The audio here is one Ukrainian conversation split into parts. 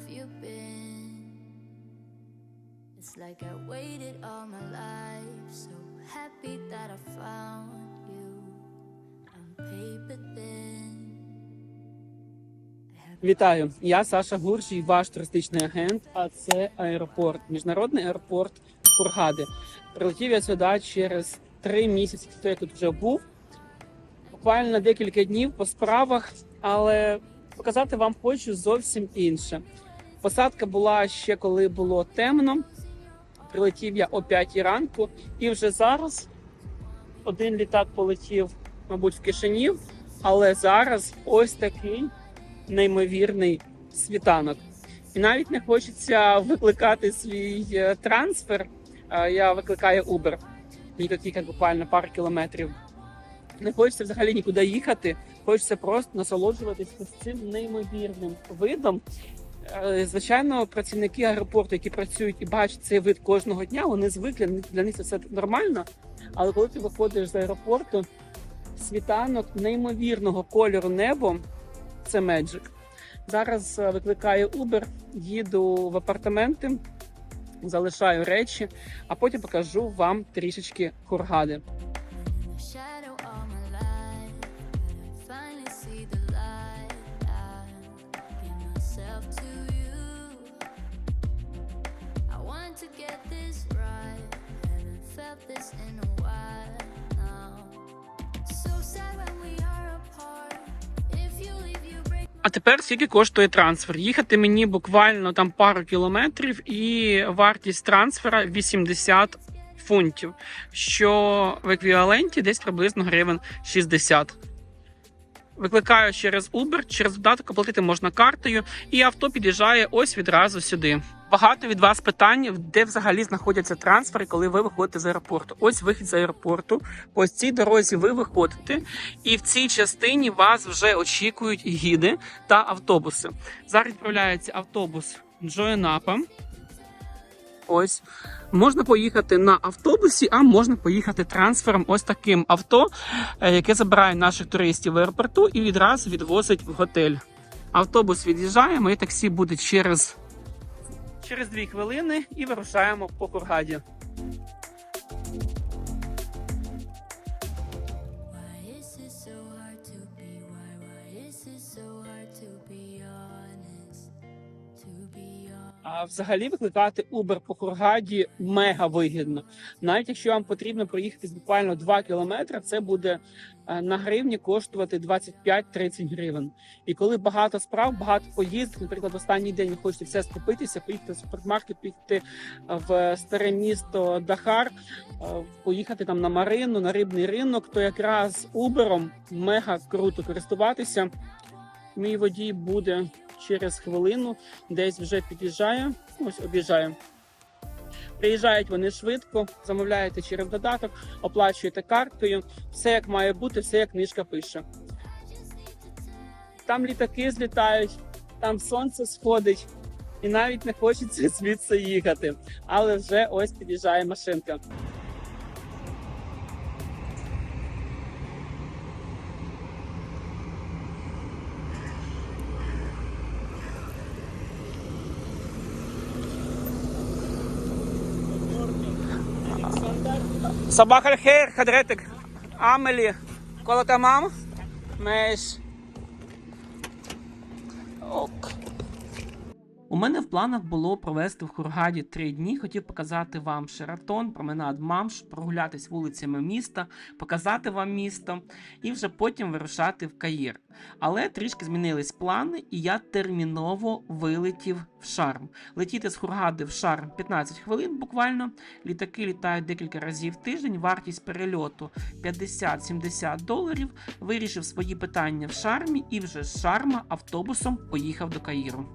have you been? It's like I waited all my life, so happy that I found you. On paper thin. Вітаю, я Саша Гуржій, ваш туристичний агент. А це аеропорт, міжнародний аеропорт Кургади. Прилетів я сюди через три місяці, того, як тут вже був. Буквально декілька днів по справах, але показати вам хочу зовсім інше. Посадка була ще коли було темно. Прилетів я о 5 ранку, і вже зараз один літак полетів, мабуть, в Кишинів, але зараз ось такий неймовірний світанок. І навіть не хочеться викликати свій е, трансфер. Я викликаю Uber. Мені тут їхати буквально пару кілометрів. Не хочеться взагалі нікуди їхати. Хочеться просто насолоджуватися цим неймовірним видом. Звичайно, працівники аеропорту, які працюють і бачать цей вид кожного дня, вони звикли для них це все нормально. Але коли ти виходиш з аеропорту, світанок неймовірного кольору небо це Magic. Зараз е, викликаю Uber, їду в апартаменти, залишаю речі, а потім покажу вам трішечки Хургади. А тепер скільки коштує трансфер? Їхати мені буквально там пару кілометрів, і вартість трансфера 80 фунтів, що в еквіваленті десь приблизно гривень 60. Викликаю через Uber, через додаток оплатити можна картою, і авто під'їжджає ось відразу сюди. Багато від вас питань, де взагалі знаходяться трансфери, коли ви виходите з аеропорту. Ось вихід з аеропорту. По цій дорозі ви виходите, і в цій частині вас вже очікують гіди та автобуси. Зараз відправляється автобус Джоєнапа. Ось можна поїхати на автобусі, а можна поїхати трансфером. Ось таким авто, е, яке забирає наших туристів в аеропорту і відразу відвозить в готель. Автобус від'їжджає, моє таксі буде через, через дві хвилини і вирушаємо по Кургаді. А взагалі викликати Uber по Хургаді мега вигідно. Навіть якщо вам потрібно проїхати буквально 2 кілометри, це буде е, на гривні коштувати 25-30 гривень. І коли багато справ, багато поїздок, наприклад, в останній день ви хочете все скупитися, поїхати в супермаркет, поїхати в старе місто Дахар, е, поїхати там на Марину, на рибний ринок, то якраз Uber мега круто користуватися. Мій водій буде через хвилину, десь вже під'їжджає, ось об'їжджає. Приїжджають вони швидко, замовляєте через додаток, оплачуєте карткою, все як має бути, все як книжка пише. Там літаки злітають, там сонце сходить, і навіть не хочеться звідси їхати. Але вже ось під'їжджає машинка. صباح الخير حضرتك عامل كله تمام ماشي мене в планах було провести в Хургаді три дні. Хотів показати вам Шератон, променад Мамш, прогулятись вулицями міста, показати вам місто і вже потім вирушати в Каїр. Але трішки змінились плани, і я терміново вилетів в Шарм. Летіти з Хургади в Шарм 15 хвилин буквально. Літаки літають декілька разів в тиждень. Вартість перельоту 50-70 доларів. Вирішив свої питання в Шармі і вже з Шарма автобусом поїхав до Каїру.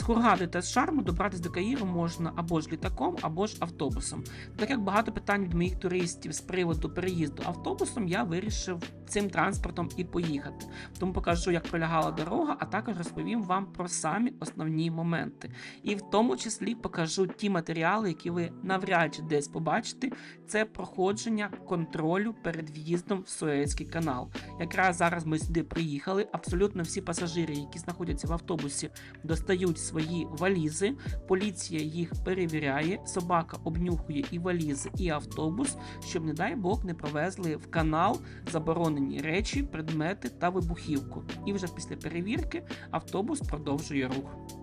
З Хургади та з Шарму добратися до Каїру можна або ж літаком, або ж автобусом. Так як багато питань від моїх туристів з приводу переїзду автобусом, я вирішив цим транспортом і поїхати. Тому покажу, як пролягала дорога, а також розповім вам про самі основні моменти. І в тому числі покажу ті матеріали, які ви навряд чи десь побачите. Це проходження контролю перед в'їздом в Суецький канал. Якраз зараз ми сюди приїхали. Абсолютно всі пасажири, які знаходяться в автобусі, достають свої валізи. Поліція їх перевіряє, собака обнюхує і валізи, і автобус, щоб, не дай Бог, не провезли в канал заборонені речі, предмети та вибухівку. І вже після перевірки автобус продовжує рух.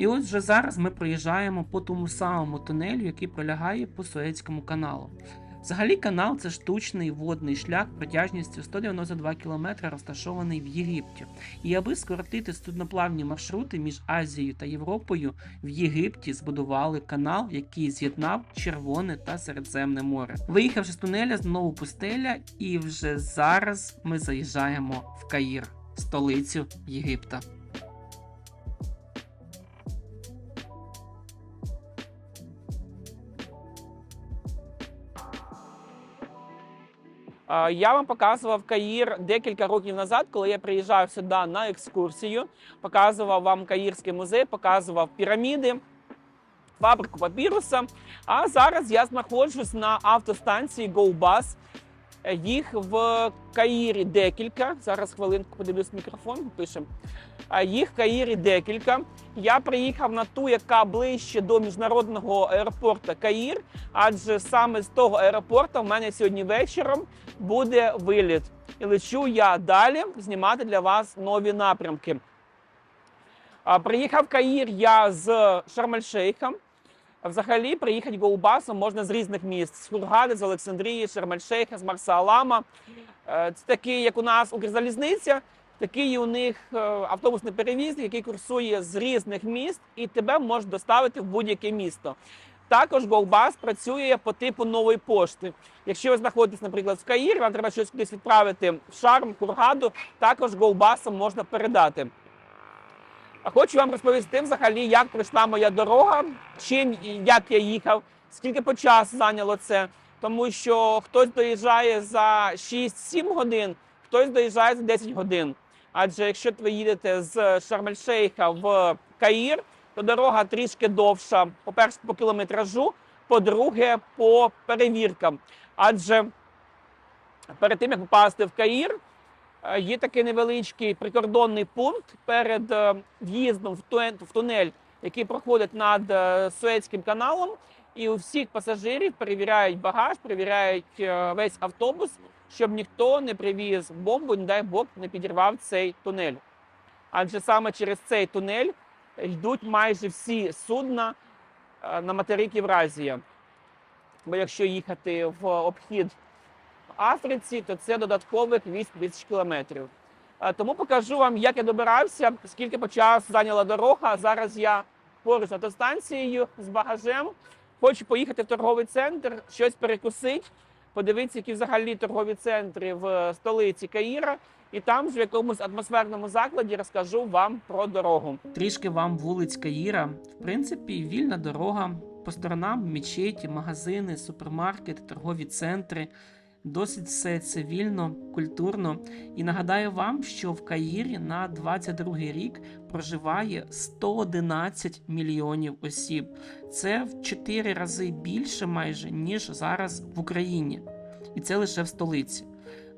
І ось вже зараз ми проїжджаємо по тому самому тунелю, який пролягає по Суецькому каналу. Взагалі канал це штучний водний шлях протяжністю 192 км, розташований в Єгипті. І аби скоротити судноплавні маршрути між Азією та Європою, в Єгипті збудували канал, який з'єднав Червоне та Середземне море. Виїхавши з тунеля, знову пустеля, і вже зараз ми заїжджаємо в Каїр, столицю Єгипта. Я вам показував Каїр декілька років назад, коли я приїжджав сюди на екскурсію. Показував вам Каїрський музей, показував піраміди, фабрику папіруса. А зараз я знаходжусь на автостанції GoBus. Е, Їх в Каїрі декілька. Зараз хвилинку подивлюсь мікрофон, пишемо. Їх в Каїрі декілька. Я приїхав на ту, яка ближче до міжнародного аеропорту Каїр, адже саме з того аеропорту в мене сьогодні вечором буде виліт. І лечу я далі знімати для вас нові напрямки. Приїхав в Каїр я з Шарм-ель-Шейха. Взагалі, приїхати гоубасом можна з різних міст: з Хургади, з Олександрії, з Шарм-ель-Шейха, з Марса-Алама. Е, Це такий, як у нас Укрзалізниця, такий у них е, автобусний перевізник, який курсує з різних міст і тебе може доставити в будь-яке місто. Також GoBus працює по типу нової пошти. Якщо ви знаходитесь, наприклад, в Каїрі, вам треба щось кудись відправити в Шарм, Хургаду, також GoBus можна передати. Хочу вам розповісти взагалі, як пройшла моя дорога, чим як я їхав, скільки по часу зайняло це. Тому що хтось доїжджає за 6-7 годин, хтось доїжджає за 10 годин. Адже якщо ви їдете з Шарм-ель-Шейха в Каїр, то дорога трішки довша. По-перше, по кілометражу, по-друге, по перевіркам. Адже перед тим, як попасти в Каїр, є такий невеличкий прикордонний пункт перед е, в'їздом в тунель, який проходить над е, Суецьким каналом. І у всіх пасажирів перевіряють багаж, перевіряють е, весь автобус, щоб ніхто не привіз бомбу, не дай Бог, не підірвав цей тунель. Адже саме через цей тунель йдуть майже всі судна е, на материк Євразія. Бо якщо їхати в обхід Африці, то це додаткових 8 тисяч кілометрів. Е, Тому покажу вам, як я добирався, скільки по часу зайняла дорога. Зараз я поруч з автостанцією з багажем. Хочу поїхати в торговий центр, щось перекусити, подивитися, які взагалі торгові центри в столиці Каїра. І там ж в якомусь атмосферному закладі розкажу вам про дорогу. Трішки вам вулиць Каїра. В принципі, вільна дорога. По сторонам мечеті, магазини, супермаркети, торгові центри. Досить все цивільно, культурно. І нагадаю вам, що в Каїрі на 22 рік проживає 111 мільйонів осіб. Це в 4 рази більше майже, ніж зараз в Україні. І це лише в столиці.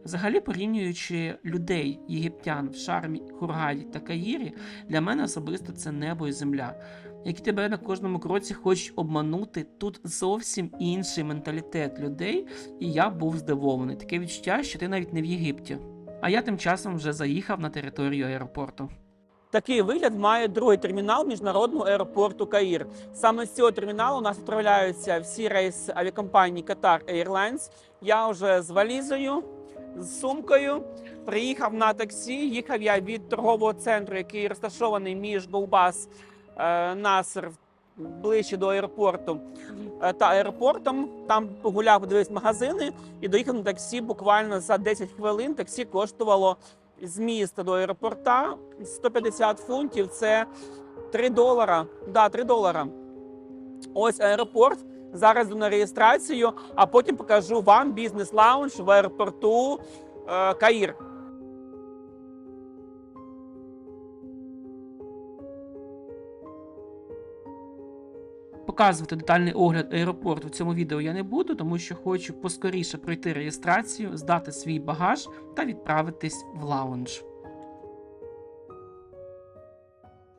Взагалі, порівнюючи людей, єгиптян в Шармі, Хургаді та Каїрі, для мене особисто це небо і земля. Які тебе на кожному кроці хочуть обманути, тут зовсім інший менталітет людей, і я був здивований. Таке відчуття, що ти навіть не в Єгипті. А я тим часом вже заїхав на територію аеропорту. Такий вигляд має другий термінал міжнародного аеропорту Каїр. Саме з цього терміналу у нас відправляються всі рейси авіакомпанії Qatar Airlines. Я вже з валізою, з сумкою приїхав на таксі. Їхав я від торгового центру, який розташований між Голбас Насер ближче до аеропорту е, та аеропортом. Там погуляв, подивився магазини і доїхав на таксі буквально за 10 хвилин. Таксі коштувало з міста до аеропорта 150 фунтів. Це 3 долара. Да, 3 долара. Ось аеропорт. Зараз на реєстрацію, а потім покажу вам бізнес-лаунж в аеропорту е, Каїр. Показувати детальний огляд аеропорту в цьому відео я не буду, тому що хочу поскоріше пройти реєстрацію, здати свій багаж та відправитись в лаунж.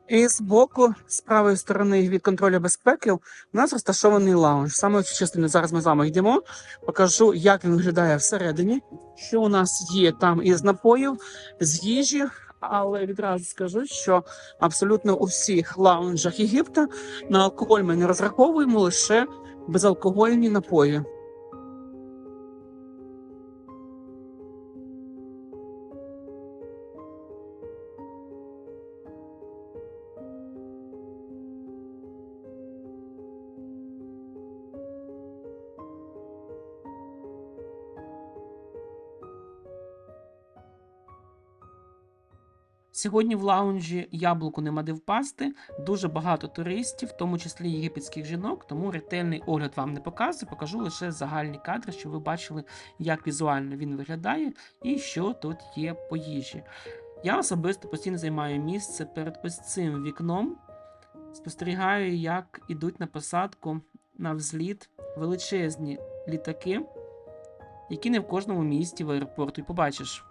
І з боку, з правої сторони від контролю безпеки, у нас розташований лаунж. Саме в цю частину зараз ми з вами йдемо. Покажу, як він виглядає всередині, що у нас є там із напоїв, з їжі. Але відразу скажу, що абсолютно у всіх лаунжах Єгипта на алкоголь ми не розраховуємо лише безалкогольні напої. Сьогодні в лаунжі яблуку нема де впасти. Дуже багато туристів, в тому числі єгипетських жінок. Тому ретельний огляд вам не показую. Покажу лише загальні кадри, щоб ви бачили, як візуально він виглядає і що тут є по їжі. Я особисто постійно займаю місце перед ось цим вікном. Спостерігаю, як ідуть на посадку на взліт величезні літаки, які не в кожному місті в аеропорту і побачиш.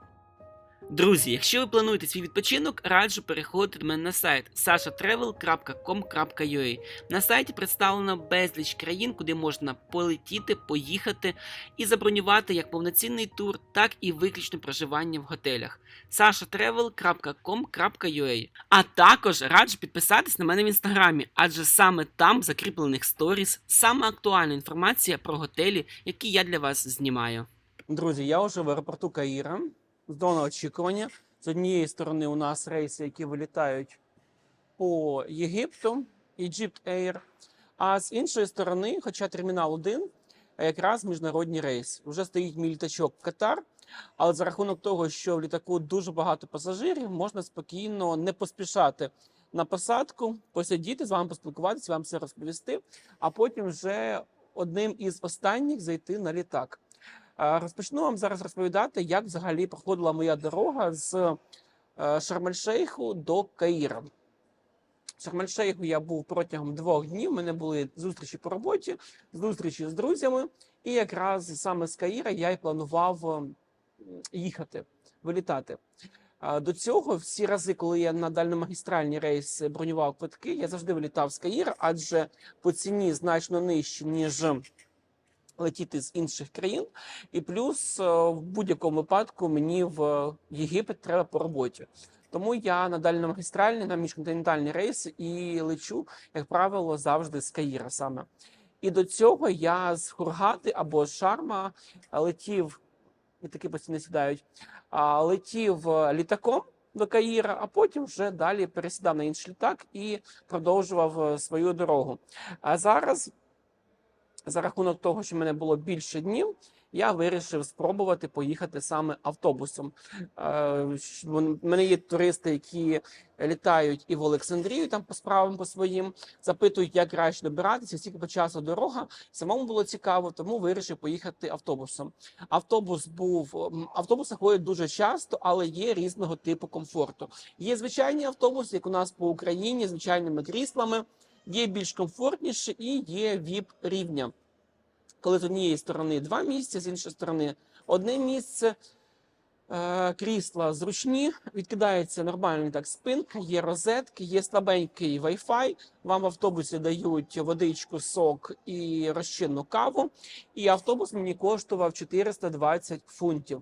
Друзі, якщо ви плануєте свій відпочинок, раджу переходити до мене на сайт sashatravel.com.ua. На сайті представлено безліч країн, куди можна полетіти, поїхати і забронювати як повноцінний тур, так і виключне проживання в готелях. sashatravel.com.ua А також раджу підписатись на мене в інстаграмі, адже саме там в закріплених сторіс саме актуальна інформація про готелі, які я для вас знімаю. Друзі, я вже в аеропорту Каїра. Зона очікування. З однієї сторони у нас рейси, які вилітають по Єгипту, Egypt Air, а з іншої сторони, хоча термінал 1, якраз міжнародні рейси. Вже стоїть мій літачок в Катар, але за рахунок того, що в літаку дуже багато пасажирів, можна спокійно не поспішати на посадку, посидіти, з вами поспілкуватися, вам все розповісти, а потім вже одним із останніх зайти на літак. Е, Розпочну вам зараз розповідати, як взагалі проходила моя дорога з е, до Каїра. В Шарм-ель-Шейху я був протягом двох днів. У мене були зустрічі по роботі, зустрічі з друзями, і якраз саме з Каїра я й планував е, їхати, вилітати. До цього всі рази, коли я на дальномагістральні рейси бронював квитки, я завжди вилітав з Каїра, адже по ціні значно нижче, ніж летіти з інших країн. І плюс е, в будь-якому випадку мені в Єгипет треба по роботі. Тому я на дальномагістральні, на міжконтинентальні рейси і лечу, як правило, завжди з Каїра саме. І до цього я з Хургати або з Шарма летів, і таки постійно сідають, летів е, літаком до Каїра, а потім вже далі пересідав на інший літак і продовжував е, свою дорогу. А зараз за рахунок того, що в мене було більше днів, я вирішив спробувати поїхати саме автобусом. Е, вон- В мене є туристи, які літають і в Олександрію там по справам по своїм, запитують, як краще добиратися, скільки по часу дорога. Самому було цікаво, тому вирішив поїхати автобусом. Автобус був автобуси ходять дуже часто, але є різного типу комфорту. Є звичайні автобуси, як у нас по Україні, звичайними кріслами є більш комфортніше і є віп рівня. Коли з однієї сторони два місця, з іншої сторони одне місце. Е, Крісла зручні, відкидається нормальний так спинка, є розетки, є слабенький Wi-Fi. Вам в автобусі дають водичку, сок і розчинну каву. І автобус мені коштував 420 фунтів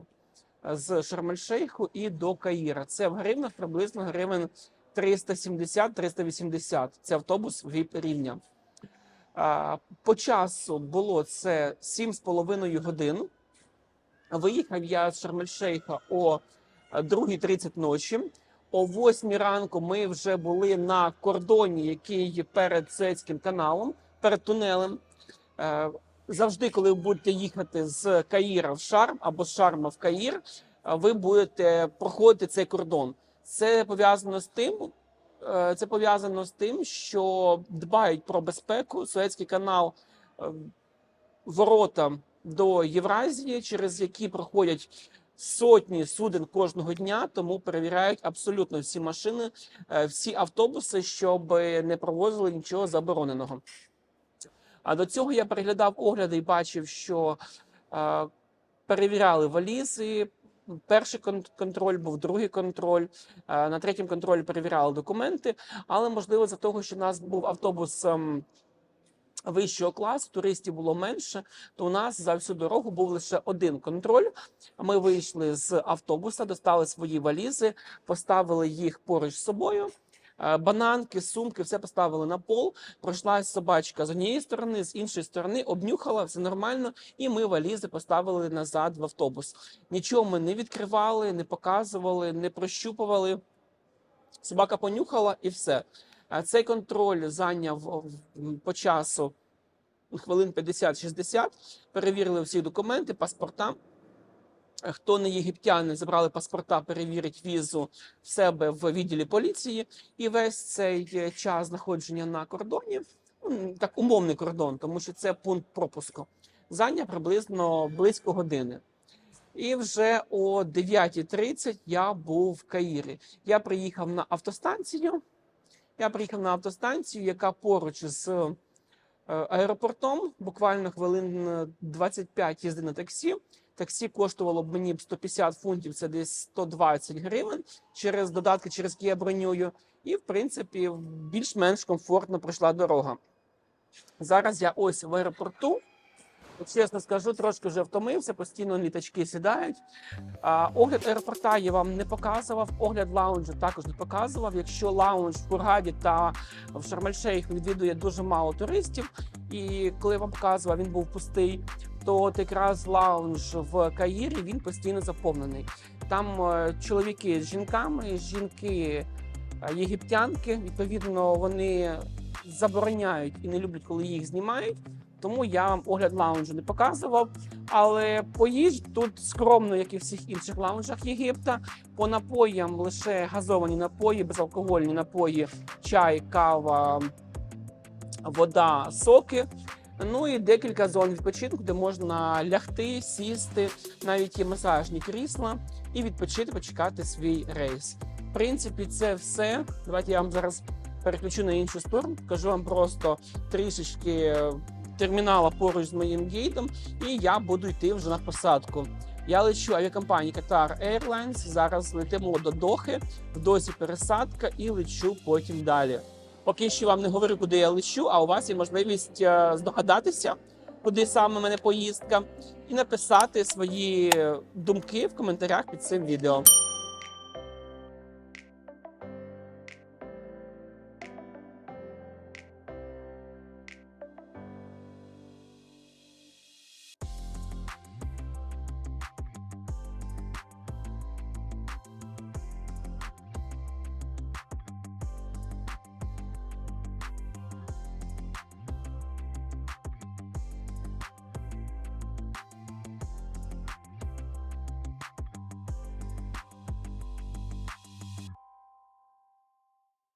з Шарм-ель-Шейху і до Каїра. Це в гривнах приблизно гривень 370-380. Це автобус VIP рівня. По часу було це 7,5 годин. Виїхав я з Шарм-ель-Шейха о 2.30 ночі. О 8 ранку ми вже були на кордоні, який перед Суецьким каналом, перед тунелем. Е, Завжди, коли ви будете їхати з Каїра в Шарм або з Шарма в Каїр, ви будете проходити цей кордон. Це пов'язано з тим, е, це пов'язано з тим, що дбають про безпеку. Суецький канал е, ворота до Євразії, через які проходять сотні суден кожного дня, тому перевіряють абсолютно всі машини, е, всі автобуси, щоб не провозили нічого забороненого. А до цього я переглядав огляди і бачив, що перевіряли валізи. Перший кон- контроль був, другий контроль. е, На третьому контролі перевіряли документи. Але можливо, за того, що у нас був автобус ем, вищого класу, туристів було менше, то у нас за всю дорогу був лише один контроль. Ми вийшли з автобуса, достали свої валізи, поставили їх поруч з собою. Е, Бананки, сумки, все поставили на пол. Пройшла собачка з однієї сторони, з іншої сторони, обнюхала, все нормально, і ми валізи поставили назад в автобус. Нічого ми не відкривали, не показували, не прощупували. Собака понюхала і все. Цей контроль зайняв по часу хвилин 50-60. Перевірили всі документи, паспорта. Е, Хто не єгиптяни, забрали паспорта, перевірить візу в себе в відділі поліції. І весь цей е, час знаходження на кордоні, так умовний кордон, тому що це пункт пропуску, зайняв приблизно близько години. І вже о 9.30 я був в Каїрі. Я приїхав на автостанцію. Я приїхав на автостанцію, яка поруч з е, аеропортом. Буквально хвилин е, 25 їзди на таксі. Таксі коштувало б мені 150 фунтів, це десь 120 гривень через додатки, через які я бронюю. І, в принципі, більш-менш комфортно пройшла дорога. Зараз я ось в аеропорту. Чесно скажу, трошки вже втомився, постійно літачки сідають. А, огляд аеропорта я вам не показував. Огляд лаунжу також не показував. Якщо лаунж в Хургаді та в Шармель-Шейх відвідує дуже мало туристів, і коли я вам показував, він був пустий, то от якраз лаунж в Каїрі він постійно заповнений. Там е, чоловіки з жінками, жінки е, єгиптянки. Відповідно, вони забороняють і не люблять, коли їх знімають. Тому я вам огляд лаунжу не показував. Але по їжі тут скромно, як і в всіх інших лаунжах Єгипта. По напоям лише газовані напої, безалкогольні напої, чай, кава, вода, соки. Ну і декілька зон відпочинку, де можна лягти, сісти, навіть є масажні крісла, і відпочити, почекати свій рейс. В принципі, це все. Давайте я вам зараз переключу на іншу сторону. Покажу вам просто трішечки е, термінала поруч з моїм гейтом, і я буду йти вже на посадку. Я лечу авіакомпанії Qatar Airlines. Зараз летимо до Дохи, в досі пересадка і лечу потім далі. Поки що вам не говорю, куди я лечу, а у вас є можливість е, здогадатися, куди саме мене поїздка, і написати свої думки в коментарях під цим відео.